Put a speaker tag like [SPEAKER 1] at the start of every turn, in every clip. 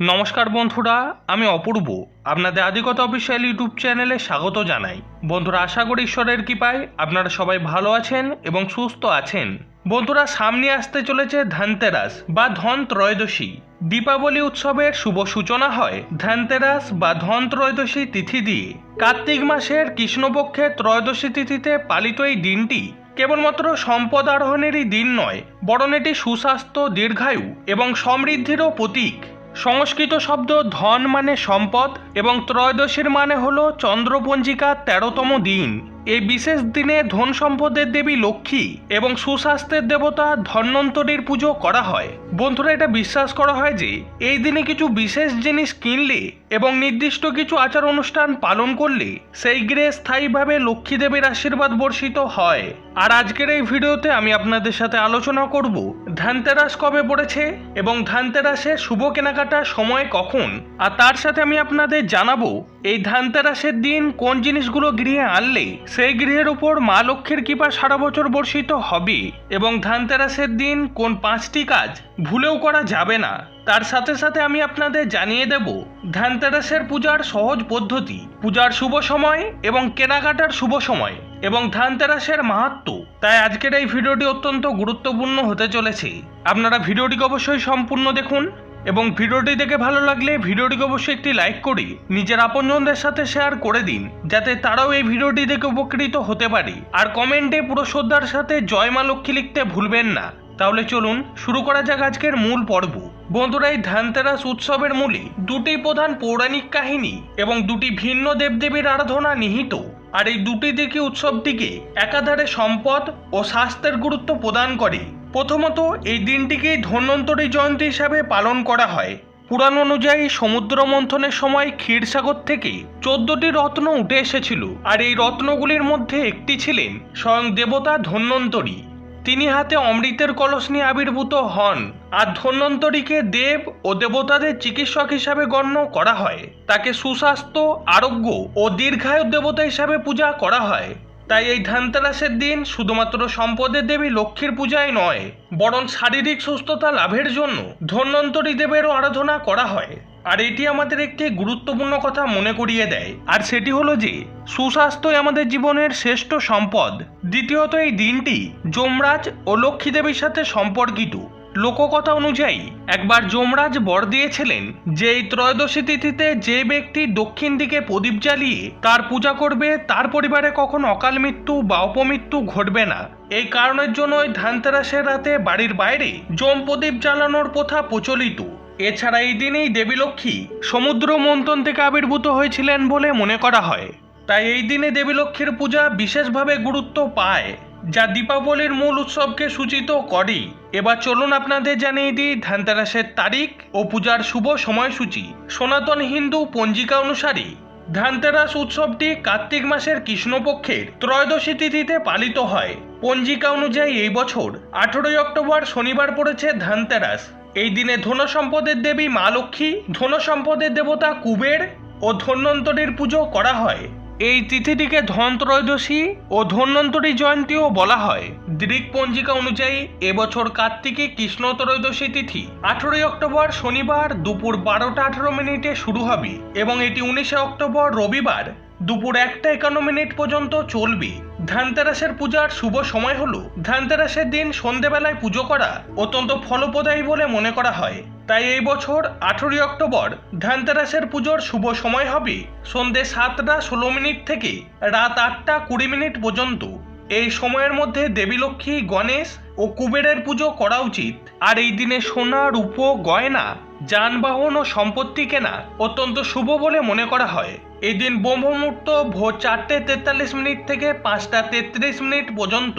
[SPEAKER 1] নমস্কার বন্ধুরা, আমি অপূর্ব। আপনাদের আদিগত অফিসিয়াল ইউটিউব চ্যানেলে স্বাগত জানাই। বন্ধুরা, আশা করি ঈশ্বরের কৃপায় আপনারা সবাই ভালো আছেন এবং সুস্থ আছেন। বন্ধুরা, সামনে আসতে চলেছে ধনতেরাস বা ধন ত্রয়োদশী দীপাবলি উৎসবের শুভ সূচনা হয় ধনতেরাস বা ধন ত্রয়োদশী তিথি দিয়ে। কার্তিক মাসের কৃষ্ণপক্ষের ত্রয়োদশী তিথিতে পালিত এই দিনটি কেবলমাত্র সম্পদ আরোহণেরই দিন নয়, বরং এটি সুস্বাস্থ্য, দীর্ঘায়ু এবং সমৃদ্ধিরও প্রতীক। সংস্কৃত শব্দ ধন মানে সম্পদ এবং ত্রয়োদশীর মানে হলো চন্দ্রপঞ্জিকার তেরোতম দিন। এই বিশেষ দিনে ধন সম্পদের দেবী লক্ষ্মী এবং সুস্বাস্থ্যের দেবতা ধন্বন্তরীর পুজো করা হয়। বন্ধুরা, এটা বিশ্বাস করা হয় যে, এই দিনে কিছু বিশেষ জিনিস কিনলে এবং নির্দিষ্ট কিছু আচার অনুষ্ঠান পালন করলে সেই গৃহে স্থায়ীভাবে লক্ষ্মী দেবীর আশীর্বাদ বর্ষিত হয়। আর আজকের এই ভিডিওতে আমি আপনাদের সাথে আলোচনা করব ধানতেরাস কবে পড়েছে এবং ধানতেরাসের শুভ কেনাকাটার সময় কখন? আর তার সাথে আমি আপনাদের জানাব এই ধানতেরাসের দিন কোন জিনিসগুলো গৃহে আনলে সেই গৃহের উপর মা লক্ষ্মীর কৃপা সারা বছর বর্ষিত হবে এবং ধানতেরাসের দিন কোন পাঁচটি কাজ ভুলেও করা যাবে না। তার সাথে সাথে আমি আপনাদের জানিয়ে দেব ধানতেরাসের পূজার সহজ পদ্ধতি। পূজার শুভ সময় এবং কেনাকাটার শুভ সময়। এবং ধানতেরাসের মাহাত্ম। তাই আজকের এই ভিডিওটি অত্যন্ত গুরুত্বপূর্ণ হতে চলেছে। আপনারা ভিডিওটিকে অবশ্যই সম্পূর্ণ দেখুন এবং ভিডিওটি দেখে ভালো লাগলে ভিডিওটিকে অবশ্যই একটি লাইক করে নিজের আপনজনদের সাথে শেয়ার করে দিন, যাতে তারাও এই ভিডিওটি দেখে উপকৃত হতে পারে। আর কমেন্টে পুরো শ্রদ্ধার সাথে জয় মা লক্ষ্মী লিখতে ভুলবেন না। তাহলে চলুন শুরু করা যাক আজকের মূল পর্ব। বন্ধুরা, এই ধানতেরাস উৎসবের মূলে দুটি প্রধান পৌরাণিক কাহিনী এবং দুটি ভিন্ন দেবদেবীর আরাধনা নিহিত। আর এই দুটি দিকে উৎসবটিকে একাধারে সম্পদ ও স্বাস্থ্যের গুরুত্ব প্রদান করে। প্রথমত, এই দিনটিকে ধন্বন্তরী জয়ন্তী হিসাবে পালন করা হয়। পুরাণ অনুযায়ী সমুদ্র মন্থনের সময় ক্ষীরসাগর থেকে চোদ্দটি রত্ন উঠে এসেছিল। আর এই রত্নগুলির মধ্যে একটি ছিলেন স্বয়ং দেবতা ধন্বন্তরী। তিনি হাতে অমৃতের কলস নিয়ে আবির্ভূত হন। আর ধন্বন্তরীকে দেব ও দেবতাদের চিকিৎসক হিসাবে গণ্য করা হয়। তাকে সুস্বাস্থ্য, আরোগ্য ও দীর্ঘায়ু দেবতা হিসাবে পূজা করা হয়। তাই এই ধানতেরাসের দিন শুধুমাত্র সম্পদের দেবী লক্ষ্মীর পূজাই নয়, বরং শারীরিক সুস্থতা লাভের জন্য ধন্বন্তরী দেবেরও আরাধনা করা হয়। আর এটি আমাদের একটি গুরুত্বপূর্ণ কথা মনে করিয়ে দেয়, আর সেটি হলো যে, সুস্বাস্থ্যই আমাদের জীবনের শ্রেষ্ঠ সম্পদ। দ্বিতীয়ত এই দিনটি যমরাজ ও লক্ষ্মী দেবীর সাথে সম্পর্কিত। লোককথা অনুযায়ী, একবার যমরাজ বর দিয়েছিলেন যে এই ত্রয়োদশী তিথিতে যে ব্যক্তি দক্ষিণ দিকে প্রদীপ জ্বালিয়ে তার পূজা করবে, তার পরিবারে কখন অকাল মৃত্যু বা অপমৃত্যু ঘটবে না। এই কারণের জন্য ওই ধানতেরাসের রাতে বাড়ির বাইরে জম প্রদীপ জ্বালানোর প্রথা প্রচলিত। এছাড়া এই দিনেই দেবী লক্ষ্মী সমুদ্র মন্থন থেকে আবির্ভূত হয়েছিলেন বলে মনে করা হয়। তাই এই দিনে দেবী লক্ষ্মীর পূজা বিশেষভাবে গুরুত্ব পায়। যা দীপাবলির মূল উৎসবকে সূচিত করে এবার চলুন আপনাদের জানিয়ে দিই ধানতেরাসের তারিখ ও পূজার শুভ সময়সূচি। সনাতন হিন্দু পঞ্জিকা অনুসারে ধানতেরাস উৎসবটি কার্তিক মাসের কৃষ্ণপক্ষের ত্রয়োদশী তিথিতে পালিত হয়। পঞ্জিকা অনুযায়ী এই বছর আঠেরোই অক্টোবর শনিবার পড়েছে ধানতেরাস। এই দিনে ধন সম্পদের দেবী মা লক্ষ্মী ধন সম্পদের দেবতা কুবের ও ধন্বন্তরীর পুজো করা হয়। এই তিথিটিকে ধন ত্রয়োদশী ও ধন্বন্তরী জয়ন্তীও বলা হয়। দৃক পঞ্জিকা অনুযায়ী এবছর কার্তিকে কৃষ্ণ ত্রয়োদশী তিথি। আঠেরোই অক্টোবর শনিবার দুপুর বারোটা আঠেরো মিনিটে শুরু হবে এবং এটি উনিশে অক্টোবর রবিবার দুপুর একটা একান্ন মিনিট পর্যন্ত চলবে। ধানতেরাসের পূজার শুভ সময় হলো। ধানতেরাসের দিন সন্ধেবেলায় পুজো করা অত্যন্ত ফলপ্রদায়ী বলে মনে করা হয়। তাই এই বছর আঠেরোই অক্টোবর ধানতেরাসের পুজোর শুভ সময় হবে সন্ধে সাতটা ষোলো মিনিট থেকে রাত আটটা কুড়ি মিনিট পর্যন্ত। এই সময়ের মধ্যে দেবী লক্ষ্মী, গণেশ ও কুবেরের পুজো করা উচিত। আর এই দিনে সোনা, রূপো, গয়না যানবাহন ও সম্পত্তি কেনা অত্যন্ত শুভ বলে মনে করা হয়। এই দিন ব্রহ্মমুহূর্ত ভোর চারটে তেতাল্লিশ মিনিট থেকে পাঁচটা তেত্রিশ মিনিট পর্যন্ত।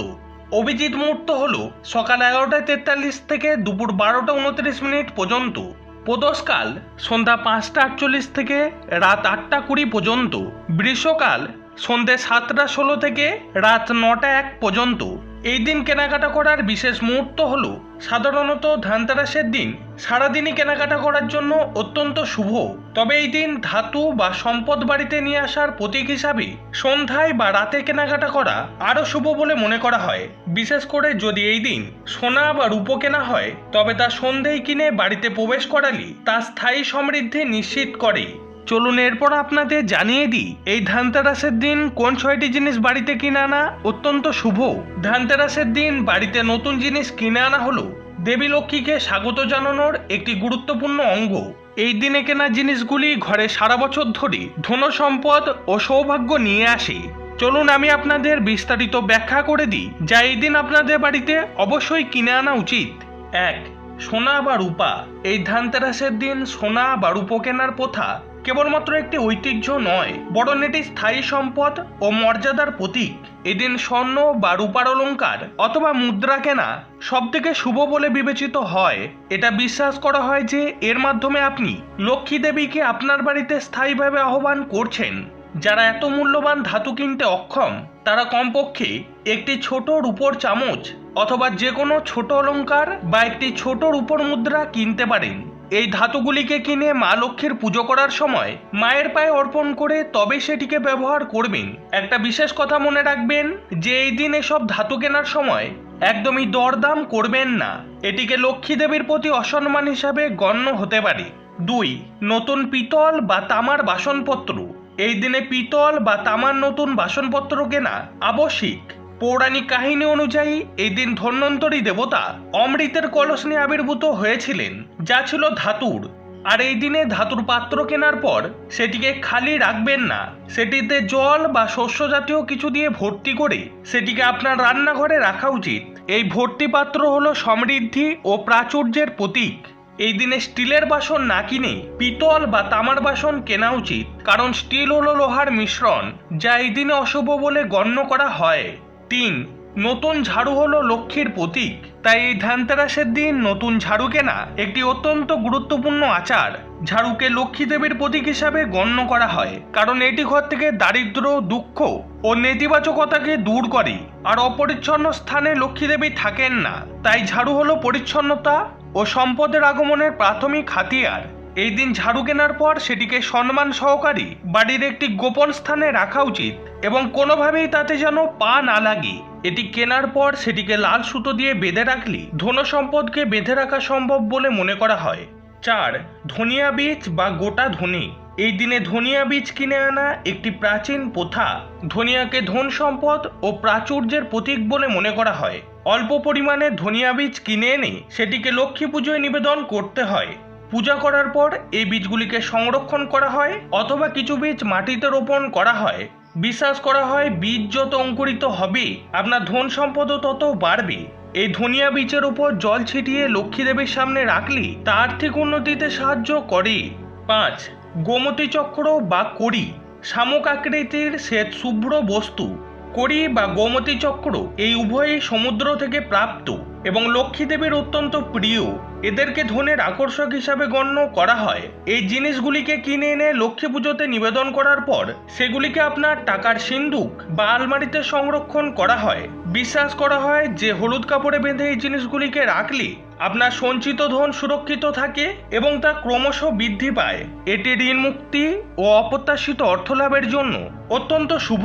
[SPEAKER 1] অভিজিৎ মুহূর্ত হল সকাল এগারোটা তেতাল্লিশ থেকে দুপুর বারোটা উনত্রিশ মিনিট পর্যন্ত। প্রদোষকাল সন্ধ্যা পাঁচটা আটচল্লিশ থেকে রাত আটটা কুড়ি পর্যন্ত। বৃষকাল সন্ধে সাতটা ষোলো থেকে রাত নটা এক পর্যন্ত। এই দিন কেনাকাটা করার বিশেষ মুহূর্ত হল সাধারণত ধানতেরাসের দিন। সারাদিনই কেনাকাটা করার জন্য অত্যন্ত শুভ। তবে এই দিন ধাতু বা সম্পদ বাড়িতে নিয়ে আসার প্রতীক হিসাবে সন্ধ্যায় বা রাতে কেনাকাটা করা আরও শুভ বলে মনে করা হয়। বিশেষ করে যদি এই দিন সোনা বা রূপো কেনা হয়, তবে তা সন্ধেয় কিনে বাড়িতে প্রবেশ করালি তা স্থায়ী সমৃদ্ধি নিশ্চিত করে। চলুন এরপর আপনাদের জানিয়ে দিই, এই ধানতেরাসের দিন কোন ছয়টি জিনিস বাড়িতে কিনে আনা অত্যন্ত শুভ? ধানতেরাসের দিন বাড়িতে নতুন জিনিস কিনে আনা হলো দেবী লক্ষ্মীকে স্বাগত জানানোর একটি গুরুত্বপূর্ণ অঙ্গ। এই দিনে কেনা জিনিসগুলি ঘরে সারা বছর ধরে ধন সম্পদ ও সৌভাগ্য নিয়ে আসে। চলুন আমি আপনাদের বিস্তারিত ব্যাখ্যা করে দিই, যা এই দিন আপনাদের বাড়িতে অবশ্যই কিনে আনা উচিত। এক, সোনা বা রূপা। এই ধানতেরাসের দিন সোনা বা রূপো কেনার প্রথা। কেবলমাত্র একটি ঐতিহ্য নয়, বরং এটি স্থায়ী সম্পদ ও মর্যাদার প্রতীক। এদিন স্বর্ণ বা রূপার অলঙ্কার অথবা মুদ্রা কেনা সব থেকে শুভ বলে বিবেচিত হয়। এটা বিশ্বাস করা হয় যে, এর মাধ্যমে আপনি লক্ষ্মী দেবীকে আপনার বাড়িতে স্থায়ীভাবে আহ্বান করছেন। যারা এত মূল্যবান ধাতু কিনতে অক্ষম, তারা কমপক্ষে একটি ছোট রূপোর চামচ অথবা যে কোনো ছোট অলংকার বা একটি ছোট রূপোর মুদ্রা কিনতে পারেন। এই ধাতুগুলিকে কিনে মা লক্ষ্মীর পুজো করার সময় মায়ের পায়ে অর্পণ করে তবে সেটিকে ব্যবহার করবেন। একটা বিশেষ কথা মনে রাখবেন যে এই দিন এসব ধাতু কেনার সময় একদমই দরদাম করবেন না। এটিকে লক্ষ্মী দেবীর প্রতি অসম্মান হিসাবে গণ্য হতে পারে। দুই, নতুন পিতল বা তামার বাসনপত্র। এই দিনে পিতল বা তামার নতুন বাসনপত্র কেনা আবশ্যিক। পৌরাণিক কাহিনী অনুযায়ী এই দিন ধন্বন্তরী দেবতা অমৃতের কলস নিয়ে আবির্ভূত হয়েছিলেন, যা ছিল ধাতুর। আর এই দিনে ধাতুর পাত্র কেনার পর, সেটিকে খালি রাখবেন না। সেটিতে জল বা শস্য জাতীয় কিছু দিয়ে ভর্তি করে, সেটিকে আপনার রান্নাঘরে রাখা উচিত। এই ভর্তি পাত্র হলো সমৃদ্ধি ও প্রাচুর্যের প্রতীক। এই দিনে স্টিলের বাসন না কিনে পিতল বা তামার বাসন কেনা উচিত, কারণ স্টিল হলো লোহার মিশ্রণ, যা এই দিনে অশুভ বলে গণ্য করা হয়। তিন, নতুন ঝাড়ু হলো লক্ষ্মীর প্রতীক। তাই এই ধানতেরাসের দিন নতুন ঝাড়ু কেনা একটি অত্যন্ত গুরুত্বপূর্ণ আচার। ঝাড়ুকে লক্ষ্মী দেবীর প্রতীক হিসাবে গণ্য করা হয়, কারণ এটি ঘর থেকে দারিদ্র, দুঃখ ও নেতিবাচকতাকে দূর করে। আর অপরিচ্ছন্ন স্থানে লক্ষ্মী দেবী থাকেন না। তাই ঝাড়ু হলো পরিচ্ছন্নতা ও সম্পদের আগমনের প্রাথমিক হাতিয়ার। এই দিন ঝাড়ু কেনার পর সেটিকে সম্মান সহকারী বাড়ির একটি গোপন স্থানে রাখা উচিত এবং কোনোভাবেই তাতে যেন পা না লাগে। এটি কেনার পর সেটিকে লাল সুতো দিয়ে বেঁধে রাখলে ধন সম্পদকে বেঁধে রাখা সম্ভব বলে মনে করা হয়। চার, ধনিয়া বীজ বা গোটা ধনে। এই দিনে ধনিয়া বীজ কিনে আনা একটি প্রাচীন প্রথা। ধনিয়াকে ধন সম্পদ ও প্রাচুর্যের প্রতীক বলে মনে করা হয়। অল্প পরিমাণে ধনিয়া বীজ কিনে এনে সেটিকে লক্ষ্মী পুজোয় নিবেদন করতে হয়। পূজা করার পর এই বীজগুলিকে সংরক্ষণ করা হয় অথবা কিছু বীজ মাটিতে রোপণ করা হয়। বিশ্বাস করা হয় বীজ যত অঙ্কুরিত হবে, আপনার ধন সম্পদও তত বাড়বে। এই ধনিয়া বীজের উপর জল ছিটিয়ে লক্ষ্মী দেবীর সামনে রাখলে তা আর্থিক উন্নতিতে সাহায্য করে। পাঁচ, গোমতী চক্র বা কড়ি, শামুক আকৃতির শ্বেত শুভ্র বস্তু। কড়ি বা গোমতী চক্র এই উভয়ই সমুদ্র থেকে প্রাপ্ত। এবং লক্ষ্মী দেবীর অত্যন্ত প্রিয়, এদেরকে ধনের আকর্ষক হিসাবে গণ্য করা হয়। এই জিনিসগুলিকে কিনে এনে লক্ষ্মী পুজোতে নিবেদন করার পর, সেগুলিকে আপনার টাকার সিন্দুক বা আলমারিতে সংরক্ষণ করা হয়। বিশ্বাস করা হয় যে হলুদ কাপড়ে বেঁধে এই জিনিসগুলিকে রাখলে আপনার সঞ্চিত ধন সুরক্ষিত থাকে এবং তা ক্রমশ বৃদ্ধি পায়। এটি ঋণ মুক্তি ও অপ্রত্যাশিত অর্থলাভের জন্য অত্যন্ত শুভ।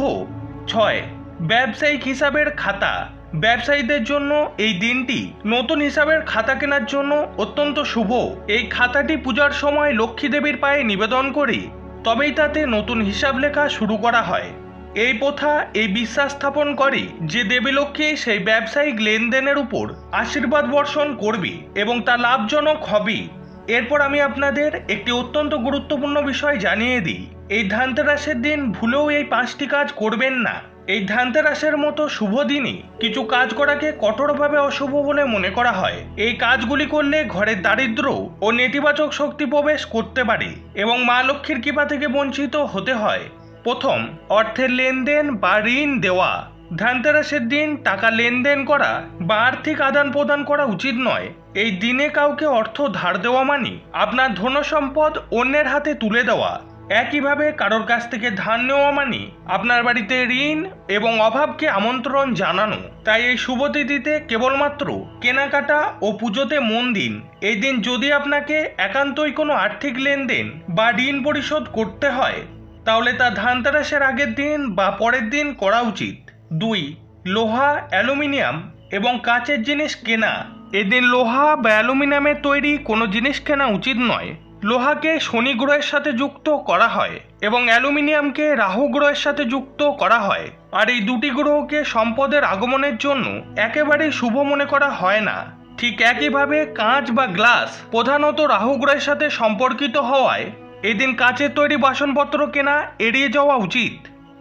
[SPEAKER 1] ছয়, ব্যবসায়িক হিসাবের খাতা। ব্যবসায়ীদের জন্য এই দিনটি নতুন হিসাবের খাতা কেনার জন্য অত্যন্ত শুভ। এই খাতাটি পূজার সময় লক্ষ্মী দেবীর পায়ে নিবেদন করে, তবেই তাতে নতুন হিসাব লেখা শুরু করা হয়। এই প্রথা, এই বিশ্বাস স্থাপন করে যে দেবী লক্ষ্মী সেই ব্যবসায়িক লেনদেনের উপর আশীর্বাদ বর্ষণ করবে এবং তা লাভজনক হবে। এরপর আমি আপনাদের একটি অত্যন্ত গুরুত্বপূর্ণ বিষয় জানিয়ে দিই। এই ধানতেরাসের দিন ভুলেও এই পাঁচটি কাজ করবেন না। এই ধানতেরাসের মতো শুভ দিনই কিছু কাজ করাকে কঠোরভাবে অশুভ বলে মনে করা হয়। এই কাজগুলি করলে ঘরের দারিদ্র ও নেতিবাচক শক্তি প্রবেশ করতে পারে এবং মা লক্ষ্মীর কৃপা থেকে বঞ্চিত হতে হয়। প্রথম, অর্থের লেনদেন বা ঋণ দেওয়া। ধানতেরাসের দিন টাকা লেনদেন করা বা আর্থিক আদান প্রদান করা উচিত নয়। এই দিনে কাউকে অর্থ ধার দেওয়া মানে আপনার ধনসম্পদ অন্যের হাতে তুলে দেওয়া। একইভাবে কারোর কাছ থেকে ধার নেওয়া মানে আপনার বাড়িতে ঋণ এবং অভাবকে আমন্ত্রণ জানানো। তাই এই শুভ তিথিতে কেবলমাত্র কেনাকাটা ও পুজোতে মন দিন। এই দিন যদি আপনাকে একান্তই কোনো আর্থিক লেনদেন বা ঋণ পরিশোধ করতে হয়, তাহলে তা ধানতেরাসের আগের দিন বা পরের দিন করা উচিত। দুই, লোহা, অ্যালুমিনিয়াম এবং কাঁচের জিনিস কেনা। এদিন লোহা বা অ্যালুমিনিয়ামের তৈরি কোনো জিনিস কেনা উচিত নয়। লোহাকে শনি গ্রহের সাথে যুক্ত করা হয় এবং অ্যালুমিনিয়ামকে রাহু গ্রহের সাথে যুক্ত করা হয়। আর এই দুটি গ্রহকে সম্পদের আগমনের জন্য একেবারেই শুভ মনে করা হয় না। ঠিক একইভাবে কাঁচ বা গ্লাস প্রধানত রাহু গ্রহের সাথে সম্পর্কিত হওয়ায় এদিন কাঁচের তৈরি বাসনপত্র কেনা এড়িয়ে যাওয়া উচিত।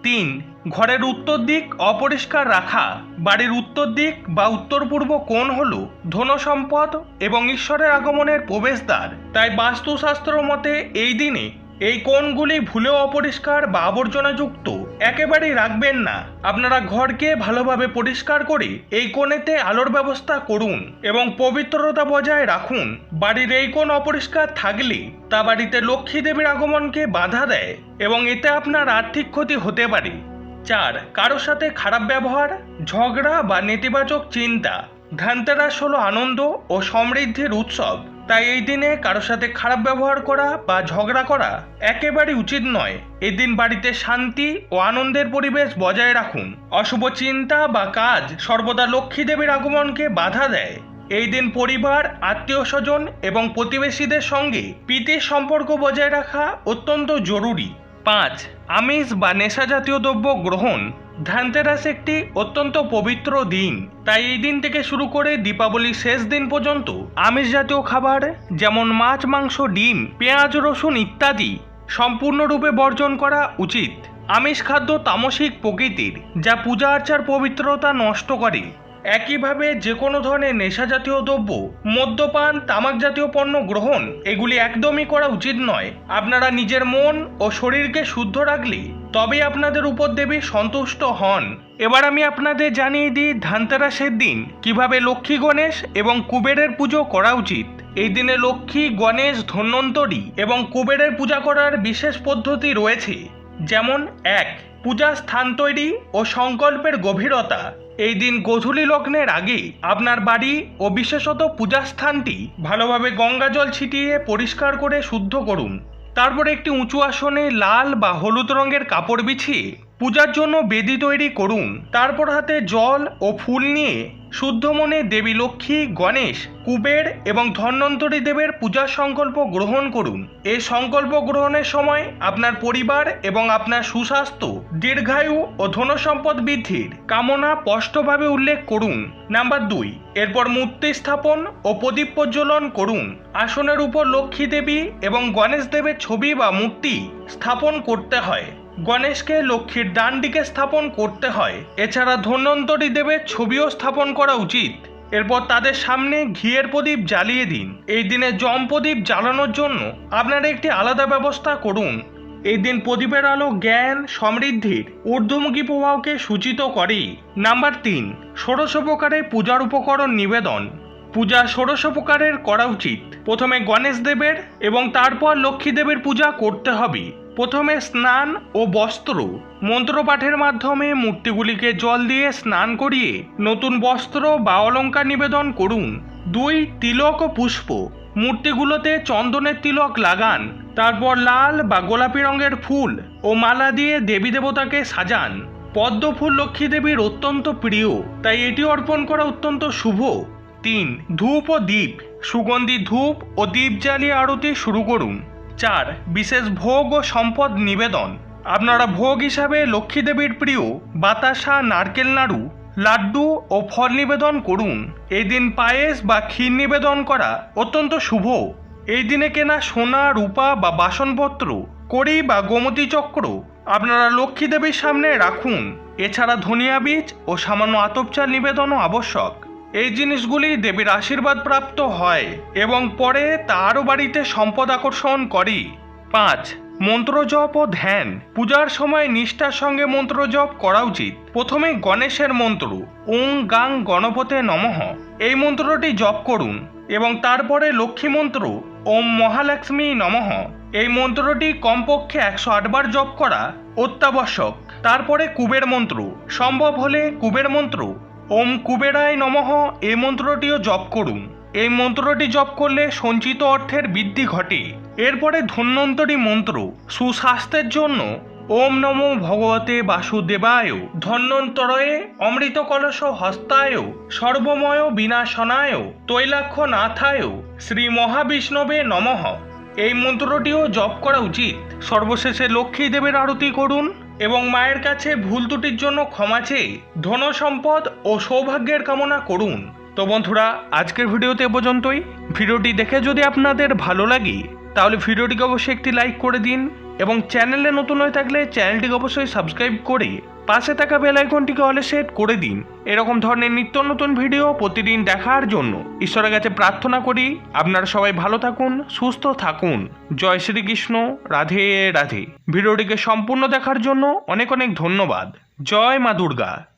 [SPEAKER 1] তিন ঘরের উত্তর দিক অপরিষ্কার রাখা, বাড়ির উত্তর দিক বা উত্তর পূর্ব কোণ হল ধনসম্পদ এবং ঈশ্বরের আগমনের প্রবেশদ্বার। তাই বাস্তুশাস্ত্র মতে এই দিনে এই কোণগুলি ভুলেও অপরিষ্কার বা আবর্জনাযুক্ত। একেবারেই রাখবেন না। আপনারা ঘরকে ভালোভাবে পরিষ্কার করে এই কোণেতে আলোর ব্যবস্থা করুন এবং পবিত্রতা বজায় রাখুন। বাড়ির এই কোণ অপরিষ্কার থাকলে তা বাড়িতে লক্ষ্মী দেবীর আগমনকে বাধা দেয় এবং এতে আপনার আর্থিক ক্ষতি হতে পারে। চার কারোর সাথে খারাপ ব্যবহার, ঝগড়া বা নেতিবাচক চিন্তা। ধানতেরাস হলো আনন্দ ও সমৃদ্ধির উৎসব। তাই এই দিনে কারোর সাথে খারাপ ব্যবহার করা বা ঝগড়া করা একেবারেই উচিত নয়। এই দিন বাড়িতে শান্তি ও আনন্দের পরিবেশ বজায় রাখুন। অশুভ চিন্তা বা কাজ সর্বদা লক্ষ্মী দেবীর আগমনকে বাধা দেয়। এই দিন পরিবার আত্মীয় স্বজন এবং প্রতিবেশীদের সঙ্গে প্রীতির সম্পর্ক বজায় রাখা অত্যন্ত জরুরি। পাঁচ, আমিষ বা নেশা জাতীয় দ্রব্য গ্রহণ। ধানতেরাস একটি অত্যন্ত পবিত্র দিন। তাই এই দিন থেকে শুরু করে দীপাবলির শেষ দিন পর্যন্ত আমিষ জাতীয় খাবার, যেমন মাছ, মাংস, ডিম, পেঁয়াজ, রসুন ইত্যাদি, সম্পূর্ণরূপে বর্জন করা উচিত। আমিষ খাদ্য তামসিক প্রকৃতির, যা পূজা আর্চার পবিত্রতা নষ্ট করে। একইভাবে যে কোনো ধরনের নেশা জাতীয় দ্রব্য, মদ্যপান তামাক জাতীয় পণ্য গ্রহণ, এগুলি একদমই করা উচিত নয়। আপনারা নিজের মন ও শরীরকে শুদ্ধ রাখলে তবেই আপনাদের উপর দেবী সন্তুষ্ট হন। এবার আমি আপনাদের জানিয়ে দিই ধানতেরাসের দিন, কীভাবে লক্ষ্মী গণেশ এবং কুবেরের পুজো করা উচিত। এই দিনে লক্ষ্মী, গণেশ, ধন্বন্তরী এবং কুবেরের পূজা করার বিশেষ পদ্ধতি রয়েছে। যেমন, এক পূজা স্থান তৈরি ও সংকল্পের গভীরতা। এই দিন গোধূলি লগ্নের আগে আপনার বাড়ি ও বিশেষত পূজাস্থানটি ভালোভাবে গঙ্গা জল ছিটিয়ে পরিষ্কার করে শুদ্ধ করুন। তারপর একটি উঁচু আসনে লাল বা হলুদ রঙের কাপড় বিছিয়ে পূজার জন্য বেদি তৈরি করুন। তারপর হাতে জল ও ফুল নিয়ে শুদ্ধ মনে দেবী লক্ষ্মী, গণেশ, কুবের এবং ধন্বন্তরী দেবের পূজার সংকল্প গ্রহণ করুন। এই সংকল্প গ্রহণের সময় আপনার পরিবার এবং আপনার সুস্বাস্থ্য, দীর্ঘায়ু ও ধনসম্পদ বৃদ্ধির কামনা স্পষ্টভাবে উল্লেখ করুন। নাম্বার দুই, এরপর মূর্তি স্থাপন ও প্রদীপ প্রজ্বলন করুন। আসনের উপর লক্ষ্মী দেবী এবং গণেশ দেবের ছবি বা মূর্তি স্থাপন করতে হয়। গণেশকে লক্ষ্মীর ডান দিকে স্থাপন করতে হয়। এছাড়া ধন্বন্তরী দেবের ছবিও স্থাপন করা উচিত। এরপর তাদের সামনে ঘিয়ের প্রদীপ জ্বালিয়ে দিন। এই দিনে জম প্রদীপ জ্বালানোর জন্য আপনারা একটি আলাদা ব্যবস্থা করুন। এই দিন প্রদীপের আলো জ্ঞান সমৃদ্ধির ঊর্ধ্বমুখী প্রবাহকে সূচিত করে। নাম্বার তিন ষোড়শোপকারে পূজার উপকরণ নিবেদন। পূজা ষোড়শ ষোড়শোপকারের করা উচিত। প্রথমে গণেশ দেবের এবং তারপর লক্ষ্মী দেবের পূজা করতে হবে। প্রথমে স্নান ও বস্ত্র। মন্ত্রপাঠের মাধ্যমে মূর্তিগুলিকে জল দিয়ে স্নান করিয়ে নতুন বস্ত্র বা অলঙ্কার নিবেদন করুন। দুই, তিলক ও পুষ্প। মূর্তিগুলোতে চন্দনের তিলক লাগান। তারপর লাল বা গোলাপি রঙের ফুল ও মালা দিয়ে দেবী দেবতাকে সাজান। পদ্ম ফুল লক্ষ্মী দেবীর অত্যন্ত প্রিয়, তাই এটি অর্পণ করা অত্যন্ত শুভ। তিন, ধূপ ও দ্বীপ সুগন্ধি ধূপ ও দ্বীপ জ্বালিয়ে আরতি শুরু করুন। চার, বিশেষ ভোগ ও সম্পদ নিবেদন। আপনারা ভোগ হিসাবে লক্ষ্মী দেবীর প্রিয় বাতাসা, নারকেল নাড়ু, লাড্ডু ও ফল নিবেদন করুন। এই দিন পায়েস বা ক্ষীর নিবেদন করা অত্যন্ত শুভ। এই দিনে কেনা সোনা, রূপা বা বাসনপত্র, কড়ি বা গোমতী চক্র আপনারা লক্ষ্মী দেবীর সামনে রাখুন। এছাড়া ধনিয়া বীজ ও সামান্য আতপ চাল নিবেদনও আবশ্যক। এই জিনিসগুলি দেবীর আশীর্বাদ প্রাপ্ত হয় এবং পরে তারও বাড়িতে সম্পদ আকর্ষণ করে। পাঁচ, মন্ত্রজপ ও ধ্যান। পূজার সময় নিষ্ঠার সঙ্গে মন্ত্রজপ করা উচিত। প্রথমে গণেশের মন্ত্র, ওং গাং গণপতে নমঃ। এই মন্ত্রটি জপ করুন এবং তারপরে লক্ষ্মী মন্ত্র, ওম মহালক্ষ্মী নমঃ। এই মন্ত্রটি কমপক্ষে একশো আটবার জপ করা অত্যাবশ্যক। তারপরে কুবের মন্ত্র। সম্ভব হলে কুবের মন্ত্র ওম কুবেরায় নমঃ। এই মন্ত্রটিও জপ করুন। এই মন্ত্রটি জপ করলে সঞ্চিত অর্থের বৃদ্ধি ঘটে। এরপরে ধন্বন্তরী মন্ত্র, সুস্বাস্থ্যের জন্য ওম নমো ভগবতে বাসুদেবায়, ধন্যন্তরয়ে অমৃত কলস হস্তায়, সর্বময় বিনাশনায়, তৈলাক্ষ নাথায়, শ্রী মহাবিষ্ণবে নমঃ। এই মন্ত্রটিও জপ করা উচিত। সর্বশেষে লক্ষ্মী দেবের আরতি করুন। এবং মায়ের কাছে ভুল ত্রুটির জন্য ক্ষমা চেয়ে ধন সম্পদ ও সৌভাগ্যের কামনা করুন। তো বন্ধুরা, আজকের ভিডিওতে এ পর্যন্তই। ভিডিওটি দেখে যদি আপনাদের ভালো লাগে, তাহলে ভিডিওটিকে অবশ্যই একটি লাইক করে দিন এবং চ্যানেলে নতুন হয়ে থাকলে চ্যানেলটিকে অবশ্যই সাবস্ক্রাইব করে পাশে থাকা বেল আইকনটিকে অলে সেট করে দিন। এরকম ধরনের নিত্য নতুন ভিডিও প্রতিদিন দেখার জন্য। ঈশ্বরের কাছে প্রার্থনা করি, আপনারা সবাই ভালো থাকুন, সুস্থ থাকুন। জয় শ্রীকৃষ্ণ, রাধে রাধে। ভিডিওটিকে সম্পূর্ণ দেখার জন্য অনেক অনেক ধন্যবাদ। জয় মা দুর্গা।